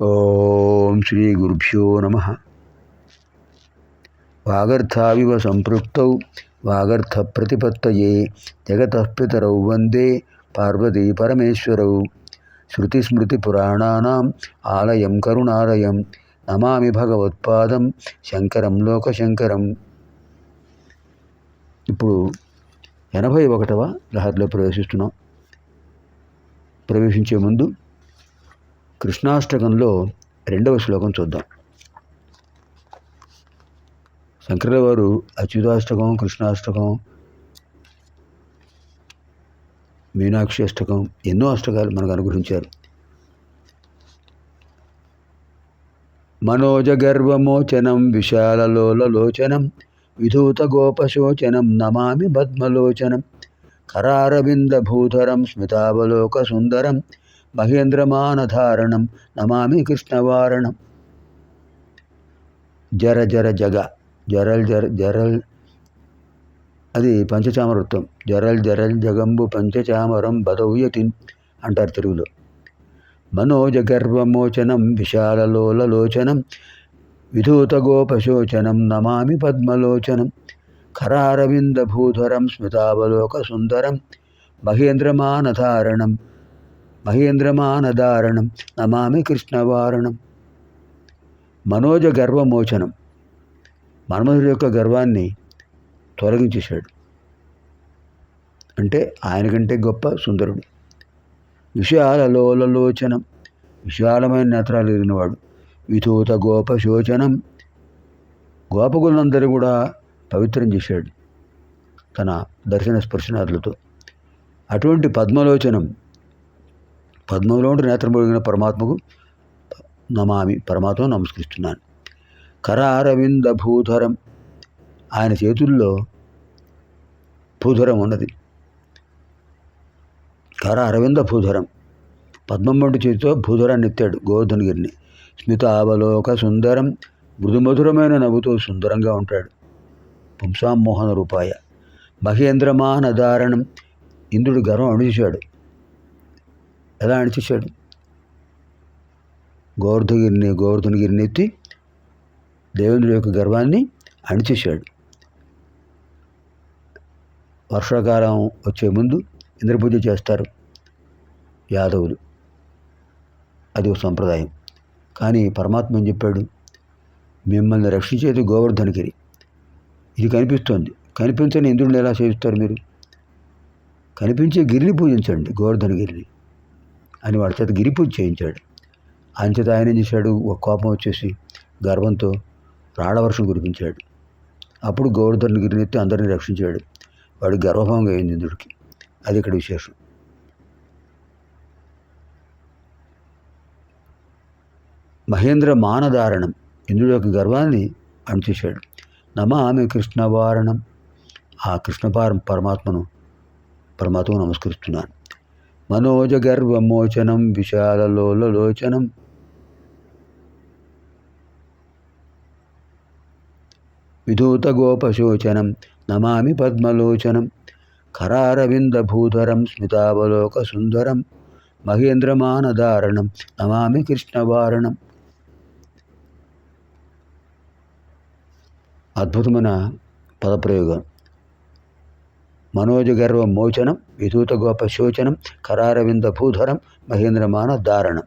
ఓం శ్రీ గురుభ్యో నమ. వాగర్థావివ సంపృక్తౌ వాగర్థ ప్రతిపత్తయే జగతపితరౌ వందే పార్వతీ పరమేశ్వరౌ. శృతిస్మృతిపురాణానాం ఆలయం కరుణాలయం నమామి భగవత్పాదం శంకరం లోకశంకరం. ఇప్పుడు ఎనభై ఒకటవ లహరిలో ప్రవేశిస్తున్నాం. ప్రవేశించే ముందు కృష్ణాష్టకంలో రెండవ శ్లోకం చూద్దాం. శంకరుల వారు అచ్యుతాష్టకం కృష్ణాష్టకం మీనాక్షి అష్టకం ఎన్నో అష్టకాలు మనకు అనుగ్రహించారు. మనోజగర్వమోచనం విశాలలోలలోచనం విధూత గోపశోచనం నమామి పద్మలోచనం కరారవిందభూధరం స్మితావలోక సుందరం మహేంద్రమానధారణం నమామి కృష్ణవారణం. జర జర జగ జరల్ జర జరల్ అది పంచచామరత్వం జరల్ జరల్ జగంబు పంచచామరం బదౌయతిన్ అంటారు తెలుగులో. మనోజగర్వమోచనం విశాలలోలలోచనం విధూతగోపశోచనం నమామి పద్మలోచనం ఖరారవిందభూధరం స్మితావలోక సుందరం మహేంద్రమానధారణం. మహేంద్రమానదారణం నమామి కృష్ణవారణం. మనోజ గర్వమోచనం మన్మధుడి యొక్క గర్వాన్ని తొలగించేశాడు. అంటే ఆయన కంటే గొప్ప సుందరుడు. విశాలలోలలోచనం విశాలమైన నేత్రాలు ఎదిగినవాడు. విధూత గోపశోచనం. గోపకులందరూ కూడా పవిత్రం చేశాడు తన దర్శన స్పర్శనాథులతో అటువంటి పద్మలోచనం పద్మంలో ఉండి నేత్రం పొడిగిన పరమాత్మకు నమామి పరమాత్మ నమస్కరిస్తున్నాను. కరారవింద భూధరం. ఆయన చేతుల్లో భూధరం ఉన్నది. కర అరవింద భూధరం. పద్మం వంటి చేతితో భూధరాన్ని ఎత్తాడు గోవర్ధనగిరిని. స్మితావలోక సుందరం. మృదుమధురమైన నవ్వుతో సుందరంగా ఉంటాడు. పుంసామోహన రూపాయ. మహేంద్రమాన మహేంద్రమానధారణం ఇంద్రుడు గర్వం అణిచేశాడు. ఎలా అణిచేశాడు గోవర్ధగిరిని గోవర్ధనగిరిని ఎత్తి దేవేంద్రుడి యొక్క గర్వాన్ని అణిచేశాడు. వర్షాకాలం వచ్చే ముందు ఇంద్రపూజ చేస్తారు యాదవులు. అది ఒక సంప్రదాయం. కానీ పరమాత్మ ఏం చెప్పాడు? మిమ్మల్ని రక్షించేది గోవర్ధనగిరి ఇది కనిపిస్తోంది. కనిపించని ఇంద్రుడిని ఎలా సేవిస్తారు మీరు? కనిపించే గిరిని పూజించండి గోవర్ధనగిరిని అని వాడి చేత గిరిపూజ చేయించాడు. ఆయన చేత ఆయన ఏం చేశాడు? ఒక కోపం వచ్చేసి గర్వంతో రాడవర్షం కురిపించాడు. అప్పుడు గోవర్ధన్ గిరినెత్తి అందరిని రక్షించాడు. వాడు గర్వభంగా అయింది ఇంద్రుడికి. అది ఇక్కడ విశేషం. మహేంద్ర మానధారణం ఇంద్రుడి యొక్క గర్వాన్ని అణిచేశాడు నమామి కృష్ణవారణం. ఆ కృష్ణ పరమాత్మను పరమాత్మను నమస్కరిస్తున్నాను. మనోజగర్వమోచనం విశాలలోలలోచనం విధూతగోపశోచనం నమామి పద్మలోచనం కరారవిందభూధరం స్మితావలోక సుందరం మహేంద్రమానధారణం నమామి కృష్ణవారణం అద్భుతమైన పదప్రయోగం మనోజగర్వ మోచనం విధూత గోప శోచనం కరారవింద భూధరం మహేంద్రమాన దారణం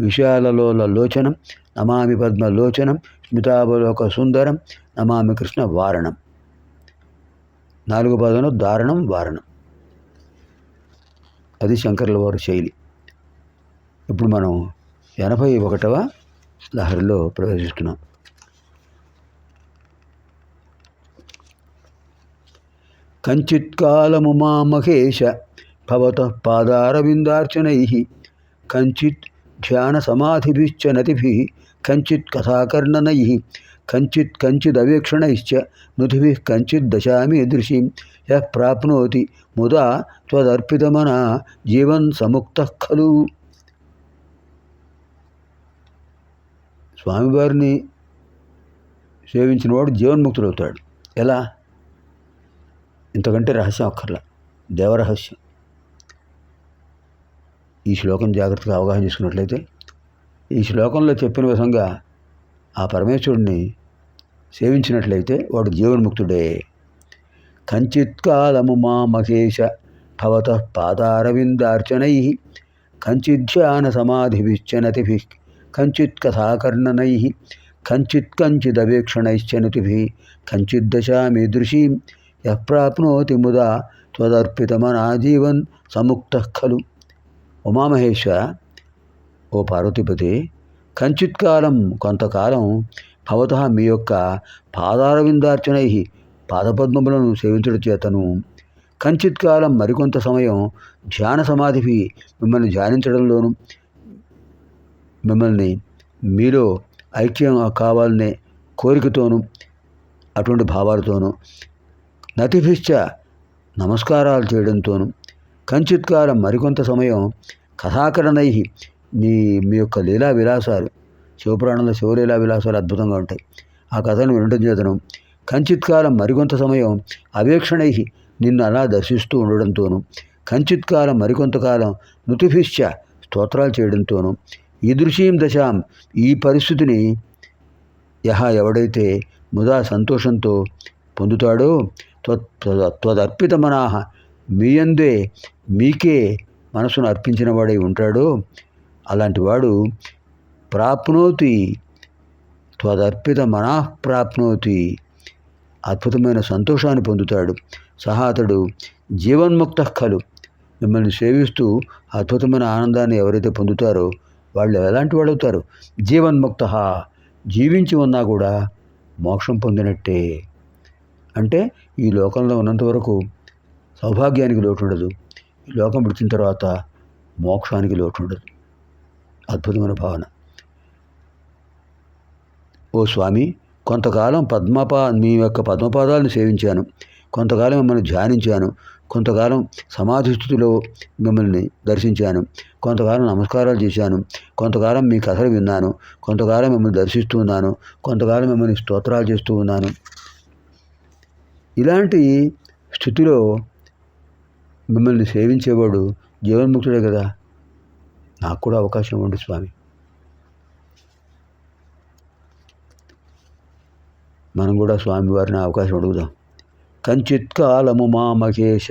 విశాలలోల లోచనం నమామి పద్మ లోచనం స్మితావలోక సుందరం నమామి కృష్ణ వారణం. నాలుగు పదంలో దారణం వారణం. అది శంకర్ల వారి శైలి. ఇప్పుడు మనం ఎనభై ఒకటవ లహరిలో ప్రవేశిస్తున్నాం. కంచిత్కాలము మా మహేష భవత పాదారవిందార్చనై. కంచిత్ ధ్యాన సమాధిభిశ్చ నతిభి కంచిత్ కథాకర్ణనై. కంచిత్ కంచిదవేక్షణైశ్చ. నుతిభి కంచిత్ దశామి దృశీం యః ప్రాప్నోతి ముదా త్వదర్పితమన. జీవన్ సముక్త ఖలు. స్వామివారిని సేవించిన వాడు జీవన్ముక్తుడవుతాడు. ఎలా? ఇంతకంటే రహస్యం అక్కర్లా. దేవరహస్యం ఈ శ్లోకం జాగ్రత్తగా అవగాహన చేసుకున్నట్లయితే ఈ శ్లోకంలో చెప్పిన విధంగా ఆ పరమేశ్వరుడిని సేవించినట్లయితే వాడు జీవన్ముక్తుడే. కంచిత్కాలము మా మహేష భవత పాదారవిందార్చనై కంచిధ్యాన సమాధిభిశ్చనతిభి కంచిత్ కథాకర్ణనై కంచిత్ కంచిదవేక్షణైశ్చనతిభి కంచిద్దశామీదృశీం యప్రాప్నోతి ప్రాప్నోతి ముదా త్వదర్పితమనాజీవన్ సముక్త ఖలు. ఉమామహేశ్వర ఓ పార్వతీపతి కంచిత్కాలం కొంతకాలం భవత మీ యొక్క పాదారవిందార్చనై పాదపద్మములను సేవించడం చేతను. కంచిత్కాలం మరికొంత సమయం ధ్యాన సమాధికి మిమ్మల్ని ధ్యానించడంలోను మిమ్మల్ని మీలో ఐక్యం కావాలనే కోరికతోనూ అటువంటి భావాలతోనూ నతిభిశ్చ నమస్కారాలు చేయడంతోనూ కంచిత్కారం మరికొంత సమయం కథాకరణై నీ మీ యొక్క లీలా విలాసాలు శివపురాణంలో శివలీలా విలాసాలు అద్భుతంగా ఉంటాయి. ఆ కథను వినడం చేతను కంచిత్కాలం మరికొంత సమయం అవేక్షణై నిన్ను అలా దర్శిస్తూ ఉండడంతోనూ కంచిత్కాలం మరికొంతకాలం నుతిభిశ్చ స్తోత్రాలు చేయడంతోనూ ఈదృశీం దశాం ఈ పరిస్థితిని యహ ఎవడైతే ముదా సంతోషంతో పొందుతాడో త్వదర్పిత మనాహ మీయందే మీకే మనసును అర్పించిన వాడై ఉంటాడో. అలాంటి వాడు ప్రాప్నోతి త్వదర్పిత మనః ప్రాప్నోతి. అద్భుతమైన సంతోషాన్ని పొందుతాడు. సహా అతడు జీవన్ముక్త ఖలు మిమ్మల్ని సేవిస్తూ అద్భుతమైన ఆనందాన్ని ఎవరైతే పొందుతారో వాళ్ళు ఎలాంటి వాళ్ళు అవుతారు జీవన్ముక్త. జీవించి ఉన్నా కూడా మోక్షం పొందినట్టే. అంటే ఈ లోకంలో ఉన్నంత వరకు సౌభాగ్యానికి లోటు ఉండదు ఈ లోకం విడిచిన తర్వాత మోక్షానికి లోటు ఉండదు అద్భుతమైన భావన. ఓ స్వామి కొంతకాలం పద్మపా మీ యొక్క పద్మపాదాలను సేవించాను. కొంతకాలం మిమ్మల్ని ధ్యానించాను. కొంతకాలం సమాధి స్థితిలో మిమ్మల్ని దర్శించాను. కొంతకాలం నమస్కారాలు చేశాను. కొంతకాలం మీ కథలు విన్నాను. కొంతకాలం మిమ్మల్ని దర్శిస్తూ ఉన్నాను. కొంతకాలం మిమ్మల్ని స్తోత్రాలు చేస్తూ ఉన్నాను. ఇలాంటి స్థితిలో మిమ్మల్ని సేవించేవాడు జీవన్ముక్తుడే కదా? నాకు కూడా అవకాశం ఇవ్వండి స్వామి. మనం కూడా స్వామివారిని అవకాశం అడుగుదాం. కంచిత్ కాలము మా మహేశ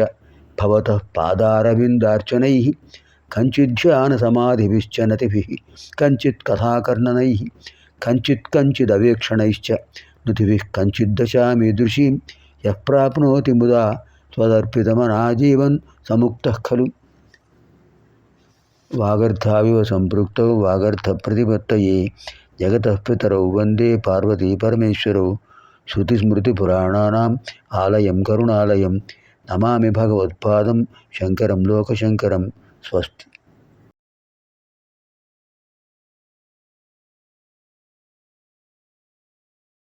భవత పాదారవిందార్చనై కంచిధ్యాన సమాధిభిశ్చనతిభి కంచిత్ కథాకర్ణనై కంచిత్ కంచిదవేక్షణైశ్చ నుతిభి కంచిద్దశామీదృశీం యః ప్రాప్నోతి ముదా త్వదర్పితమనాజీవన్ సముక్త ఖలు. వాగర్థావివ సంపృక్త వాగర్థ ప్రతిపత్తయే. జగతపితరౌ వందే పార్వతీ పరమేశ్వరౌ. శృతిస్మృతిపురాణానాం ఆలయం కరుణాలయం. నమామి భగవత్పాదం శంకరం లోకశంకరం. స్వస్తి.